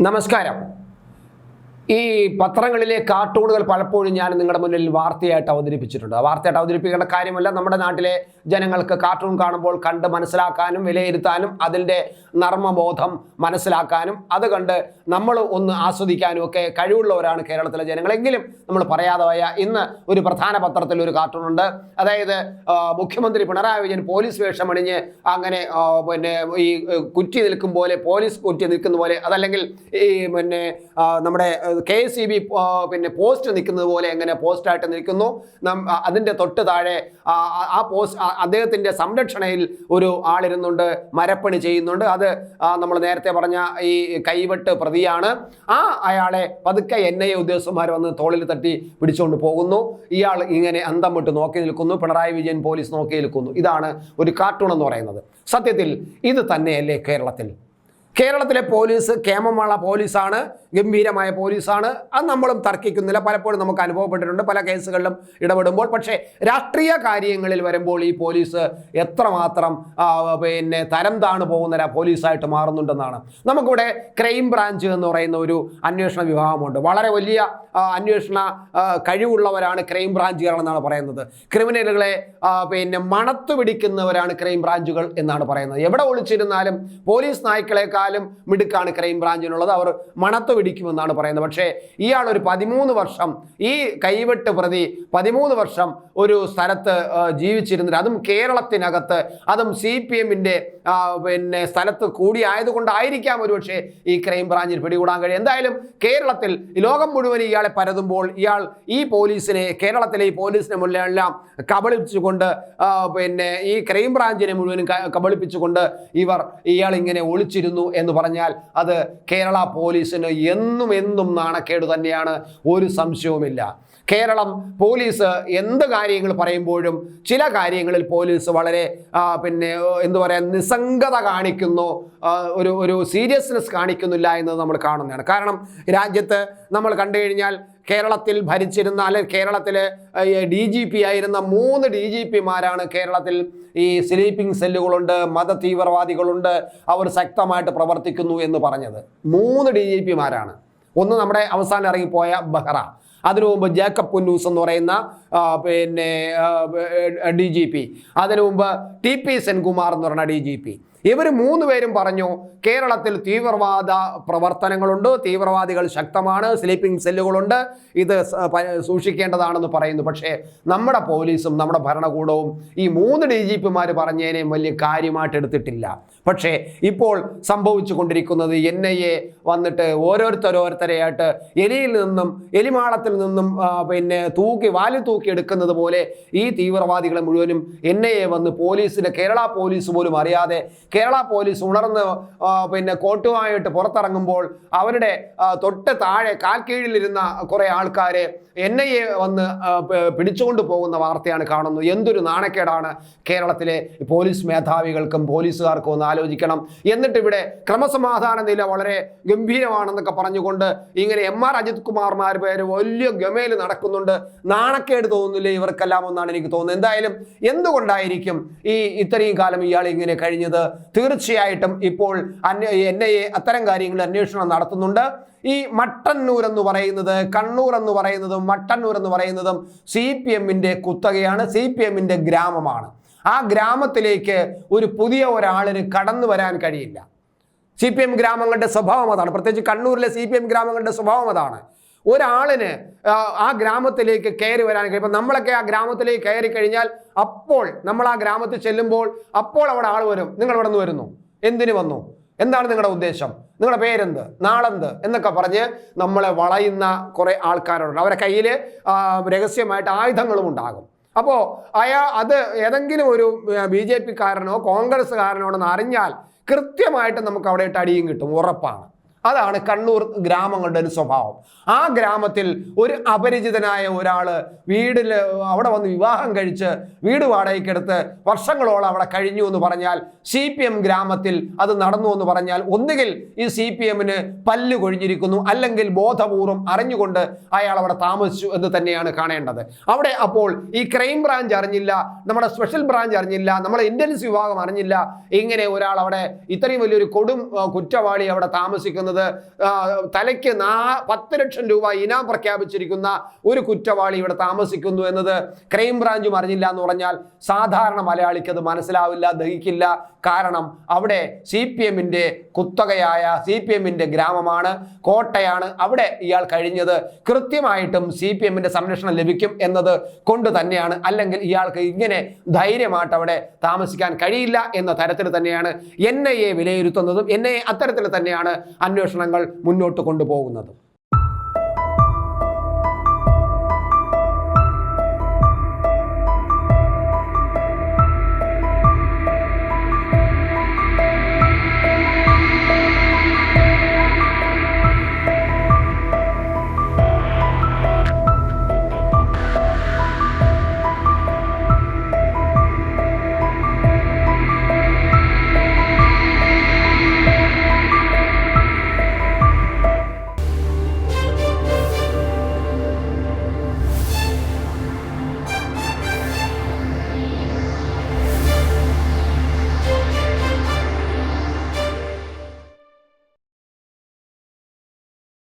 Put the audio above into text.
നമസ്കാരം ഈ പത്രങ്ങളിലെ കാർട്ടൂണുകൾ പലപ്പോഴും ഞാൻ നിങ്ങളുടെ മുന്നിൽ വാർത്തയായിട്ട് അവതരിപ്പിച്ചിട്ടുണ്ട്. വാർത്തയായിട്ട് അവതരിപ്പിക്കേണ്ട കാര്യമല്ല നമ്മുടെ നാട്ടിലെ ജനങ്ങൾക്ക് കാർട്ടൂൺ കാണുമ്പോൾ കണ്ട് മനസ്സിലാക്കാനും വിലയിരുത്താനും അതിന്റെ നർമ്മബോധം മനസ്സിലാക്കാനും അത് കണ്ട് നമ്മൾ ഒന്ന് ആസ്വദിക്കാനും ഒക്കെ കഴിവുള്ളവരാണ് കേരളത്തിലെ ജനങ്ങളെങ്കിലും നമ്മൾ പറയാതെ പോയ ഇന്ന് ഒരു പ്രധാന പത്രത്തിൽ ഒരു കാർട്ടൂണുണ്ട് അതായത് മുഖ്യമന്ത്രി പിണറായി വിജയൻ പോലീസ് വേഷമണിഞ്ഞ് അങ്ങനെ പിന്നെ ഈ കുറ്റി നിൽക്കും പോലെ പോലീസ് കുറ്റി നിൽക്കുന്ന പോലെ അതല്ലെങ്കിൽ ഈ പിന്നെ നമ്മുടെ കെ എസ് ബി പിന്നെ പോസ്റ്റ് നിൽക്കുന്നത് പോലെ എങ്ങനെ പോസ്റ്റായിട്ട് നിൽക്കുന്നു? അതിന്റെ തൊട്ട് താഴെ ആ, പോസ്റ്റ് അദ്ദേഹത്തിന്റെ സംരക്ഷണയിൽ ഒരു ആളിരുന്നുണ്ട് മരപ്പണി ചെയ്യുന്നുണ്ട്. അത് നമ്മൾ നേരത്തെ പറഞ്ഞ ഈ കൈവെട്ട് പ്രതിയാണ്. ആ അയാളെ പതുക്കെ എൻ ഐ എ ഉദ്യോഗസ്ഥന്മാർ വന്ന് തോളിൽ തട്ടി പിടിച്ചുകൊണ്ട് പോകുന്നു. ഇയാൾ ഇങ്ങനെ അന്തം വിട്ട് നോക്കി നിൽക്കുന്നു. പിണറായി വിജയൻ പോലീസ് നോക്കി നിൽക്കുന്നു. ഇതാണ് ഒരു കാർട്ടൂൺ എന്ന് പറയുന്നത്. സത്യത്തിൽ ഇത് തന്നെയല്ലേ കേരളത്തിൽ? കേരളത്തിലെ പോലീസ് കേമമുള്ള പോലീസാണ് ഗംഭീരമായ പോലീസാണ്. അത് നമ്മളും തർക്കിക്കുന്നില്ല. പലപ്പോഴും നമുക്ക് അനുഭവപ്പെട്ടിട്ടുണ്ട്. പല കേസുകളിലും ഇടപെടുമ്പോൾ. പക്ഷേ രാഷ്ട്രീയ കാര്യങ്ങളിൽ വരുമ്പോൾ ഈ പോലീസ് എത്രമാത്രം പിന്നെ തരം താണു പോകുന്ന പോലീസായിട്ട് മാറുന്നുണ്ടെന്നാണ്. നമുക്കിവിടെ ക്രൈം ബ്രാഞ്ച് എന്ന് പറയുന്ന ഒരു അന്വേഷണ വിഭാഗമുണ്ട്. വളരെ വലിയ അന്വേഷണ കഴിവുള്ളവരാണ് ക്രൈം ബ്രാഞ്ചുകൾ എന്നാണ് പറയുന്നത്. ക്രിമിനലുകളെ പിന്നെ മണത്തു പിടിക്കുന്നവരാണ് ക്രൈം ബ്രാഞ്ചുകൾ എന്നാണ് പറയുന്നത്. എവിടെ ഒളിച്ചിരുന്നാലും പോലീസ് നായ്ക്കളെക്കാളും മിടുക്കാണ് ക്രൈം ബ്രാഞ്ചിനുള്ളത്. അവർ മണത്ത് പിടിക്കുമെന്നാണ് പറയുന്നത്. പക്ഷേ ഇയാൾ ഒരു പതിമൂന്ന് വർഷം ഈ കൈവെട്ട് പ്രതി പതിമൂന്ന് വർഷം ഒരു സ്ഥലത്ത് ജീവിച്ചിരുന്നിട്ട് അതും കേരളത്തിനകത്ത് അതും സി പി എമ്മിന്റെ പിന്നെ സ്ഥലത്ത് കൂടി ആയതുകൊണ്ടായിരിക്കാം ഒരുപക്ഷെ ഈ ക്രൈം ബ്രാഞ്ചിൽ പിടികൂടാൻ കഴിയും എന്തായാലും കേരളത്തിൽ ലോകം മുഴുവൻ ഇയാളെ പരതുമ്പോൾ ഇയാൾ ഈ പോലീസിനെ കേരളത്തിലെ ഈ പോലീസിനെ മുന്നിലെല്ലാം കബളിപ്പിച്ചുകൊണ്ട് പിന്നെ ഈ ക്രൈം ബ്രാഞ്ചിനെ മുഴുവനും കബളിപ്പിച്ചുകൊണ്ട് ഇവർ ഇയാൾ ഇങ്ങനെ ഒളിച്ചിരുന്നു എന്ന് പറഞ്ഞാൽ അത് കേരള പോലീസിന് എന്നും എന്നും നാണക്കേട് തന്നെയാണ്. ഒരു സംശയവുമില്ല. കേരളം പോലീസ് എന്ത് കാര്യങ്ങൾ പറയുമ്പോഴും ചില കാര്യങ്ങളിൽ പോലീസ് വളരെ പിന്നെ എന്തു പറയാ നിസ്സംഗത കാണിക്കുന്നു ഒരു ഒരു സീരിയസ്നെസ് കാണിക്കുന്നില്ല എന്നത് നമ്മൾ കാണുന്നതാണ്. കാരണം രാജ്യത്ത് നമ്മൾ കണ്ടു കഴിഞ്ഞാൽ കേരളത്തിൽ ഭരിച്ചിരുന്ന അല്ലെങ്കിൽ കേരളത്തിലെ ഡി ജി പി ആയിരുന്ന മൂന്ന് ഡി ജി പിമാരാണ് കേരളത്തിൽ ഈ സ്ലീപ്പിംഗ് സെല്ലുകളുണ്ട് മത തീവ്രവാദികളുണ്ട് അവർ ശക്തമായിട്ട് പ്രവർത്തിക്കുന്നു എന്ന് പറഞ്ഞത്. മൂന്ന് ഡി ജി പിമാരാണ് ഒന്ന് നമ്മുടെ അവസാനം ഇറങ്ങിപ്പോയ ബഹ്റ. അതിനു മുമ്പ് ജേക്കബ് പുന്നൂസ് എന്ന് പറയുന്ന പിന്നെ ഡി ജി പി അതിനു മുമ്പ് ടി പി സെൻകുമാർ എന്ന് പറഞ്ഞ ഡി ജി പി. ഇവർ മൂന്ന് പേരും പറഞ്ഞു കേരളത്തിൽ തീവ്രവാദ പ്രവർത്തനങ്ങളുണ്ട് തീവ്രവാദികൾ ശക്തമാണ് സ്ലീപ്പിംഗ് സെല്ലുകളുണ്ട് ഇത് സൂക്ഷിക്കേണ്ടതാണെന്ന് പറയുന്നു. പക്ഷേ നമ്മുടെ പോലീസും നമ്മുടെ ഭരണകൂടവും ഈ മൂന്ന് ഡി ജി പിമാർ പറഞ്ഞതിനെയും വലിയ കാര്യമായിട്ട് എടുത്തിട്ടില്ല. പക്ഷേ ഇപ്പോൾ സംഭവിച്ചു കൊണ്ടിരിക്കുന്നത് എൻ ഐ എ വന്നിട്ട് ഓരോരുത്തരോരുത്തരെയായിട്ട് എലിയിൽ നിന്നും എലിമാളത്തിൽ നിന്നും പിന്നെ തൂക്കി വാലി തൂക്കി എടുക്കുന്നത് പോലെ ഈ തീവ്രവാദികളെ മുഴുവനും എൻ ഐ എ വന്ന് പോലീസിലെ കേരള പോലീസ് പോലും അറിയാതെ കേരള പോലീസ് ഉണർന്ന് പിന്നെ കോട്ടുമായിട്ട് പുറത്തിറങ്ങുമ്പോൾ അവരുടെ തൊട്ട് താഴെ കാൽ കീഴിലിരുന്ന കുറേ ആൾക്കാരെ എൻ ഐ എ വന്ന് പിടിച്ചുകൊണ്ട് പോകുന്ന വാർത്തയാണ് കാണുന്നത്. എന്തൊരു നാണക്കേടാണ് കേരളത്തിലെ പോലീസ് മേധാവികൾക്കും പോലീസുകാർക്കും ഒന്ന് ആലോചിക്കണം. എന്നിട്ട് ഇവിടെ ക്രമസമാധാന നില വളരെ ഗംഭീരമാണെന്നൊക്കെ പറഞ്ഞുകൊണ്ട് ഇങ്ങനെ എം ആർ അജിത് കുമാർമാർ പേര് വലിയ ഗമയിൽ നടക്കുന്നുണ്ട്. നാണക്കേട് തോന്നുന്നില്ല ഇവർക്കെല്ലാം ഒന്നാണ് എനിക്ക് തോന്നുന്നത്. എന്തായാലും എന്തുകൊണ്ടായിരിക്കും ഈ ഇത്രയും കാലം ഇയാൾ ഇങ്ങനെ കഴിഞ്ഞത്. തീർച്ചയായിട്ടും ഇപ്പോൾ അന്വേ എൻ അത്തരം കാര്യങ്ങൾ അന്വേഷണം നടത്തുന്നുണ്ട്. ഈ മട്ടന്നൂർ എന്ന് പറയുന്നത് കണ്ണൂർ എന്ന് പറയുന്നതും മട്ടന്നൂർ എന്ന് പറയുന്നതും സി പി എമ്മിന്റെ കുത്തകയാണ് സി പി എമ്മിന്റെ ഗ്രാമമാണ്. ആ ഗ്രാമത്തിലേക്ക് ഒരു പുതിയ ഒരാളിന് കടന്നു വരാൻ കഴിയില്ല. സി പി എം ഗ്രാമങ്ങളുടെ സ്വഭാവം അതാണ്. പ്രത്യേകിച്ച് കണ്ണൂരിലെ സി പി എം ഗ്രാമങ്ങളുടെ സ്വഭാവം അതാണ്. ഒരാളിന് ആ, ഗ്രാമത്തിലേക്ക് കയറി വരാൻ കഴിയും. ഇപ്പം നമ്മളൊക്കെ ആ ഗ്രാമത്തിലേക്ക് കയറി കഴിഞ്ഞാൽ അപ്പോൾ നമ്മൾ ആ ഗ്രാമത്തിൽ ചെല്ലുമ്പോൾ അപ്പോൾ അവിടെ ആൾ വരും. നിങ്ങൾ ഇവിടെ നിന്ന് വരുന്നു? എന്തിനു വന്നു? എന്താണ് നിങ്ങളുടെ ഉദ്ദേശം? നിങ്ങളുടെ പേരെന്ത്? നാളെന്ത് എന്നൊക്കെ പറഞ്ഞ് നമ്മളെ വളയുന്ന കുറേ ആൾക്കാരുണ്ട്. അവരുടെ കയ്യിൽ രഹസ്യമായിട്ട് ആയുധങ്ങളും ഉണ്ടാകും. അപ്പോൾ അയാ അത് ഏതെങ്കിലും ഒരു ബി ജെ പിക്കാരനോ കോൺഗ്രസ്സുകാരനോ എന്ന് അറിഞ്ഞാൽ കൃത്യമായിട്ട് നമുക്ക് അവിടെ ഇട്ട് അടിയും കിട്ടും. ഉറപ്പാണ്. അതാണ് കണ്ണൂർ ഗ്രാമങ്ങളുടെ ഒരു സ്വഭാവം. ആ ഗ്രാമത്തിൽ ഒരു അപരിചിതനായ ഒരാൾ വീടിൽ അവിടെ വന്ന് വിവാഹം കഴിച്ച് വീട് വാടകയ്ക്കെടുത്ത് വർഷങ്ങളോളം അവിടെ കഴിഞ്ഞു എന്ന് പറഞ്ഞാൽ സി പി എം ഗ്രാമത്തിൽ അത് നടന്നു എന്ന് പറഞ്ഞാൽ ഒന്നുകിൽ ഈ സി പി എമ്മിന് പല്ല് കൊഴിഞ്ഞിരിക്കുന്നു അല്ലെങ്കിൽ ബോധപൂർവം അറിഞ്ഞുകൊണ്ട് അയാൾ അവിടെ താമസിച്ചു എന്ന് തന്നെയാണ് കാണേണ്ടത്. അവിടെ അപ്പോൾ ഈ ക്രൈം ബ്രാഞ്ച് അറിഞ്ഞില്ല നമ്മുടെ സ്പെഷ്യൽ ബ്രാഞ്ച് അറിഞ്ഞില്ല നമ്മുടെ ഇന്റലിജൻസ് വിഭാഗം അറിഞ്ഞില്ല. ഇങ്ങനെ ഒരാൾ അവിടെ ഇത്രയും വലിയൊരു കൊടും കുറ്റവാളി അവിടെ താമസിക്കുന്നത് പറയുന്നത് തലയ്ക്ക് നാ പത്ത് ലക്ഷം രൂപ ഇനാം പ്രഖ്യാപിച്ചിരിക്കുന്ന ഒരു കുറ്റവാളി ഇവിടെ താമസിക്കുന്നു എന്നത് ക്രൈംബ്രാഞ്ചും അറിഞ്ഞില്ല എന്ന് പറഞ്ഞാൽ സാധാരണ മലയാളിക്ക് അത് മനസ്സിലാവില്ല ദഹിക്കില്ല കാരണം അവിടെ സി പി എമ്മിന്റെ കുത്തകയായ സി പി എമ്മിന്റെ ഗ്രാമമാണ് കോട്ടയാണ് അവിടെ ഇയാൾ കഴിഞ്ഞത്. കൃത്യമായിട്ടും സി പി എമ്മിന്റെ സംരക്ഷണം ലഭിക്കും എന്നത് കൊണ്ട് തന്നെയാണ്. അല്ലെങ്കിൽ ഇയാൾക്ക് ഇങ്ങനെ ധൈര്യമായിട്ട് അവിടെ താമസിക്കാൻ കഴിയില്ല എന്ന തരത്തിൽ തന്നെയാണ് എൻ ഐ എ വിലയിരുത്തുന്നതും എൻ ഐ എ അത്തരത്തിൽ തന്നെയാണ് അന്വേഷണങ്ങൾ മുന്നോട്ട് കൊണ്ടുപോകുന്നതും.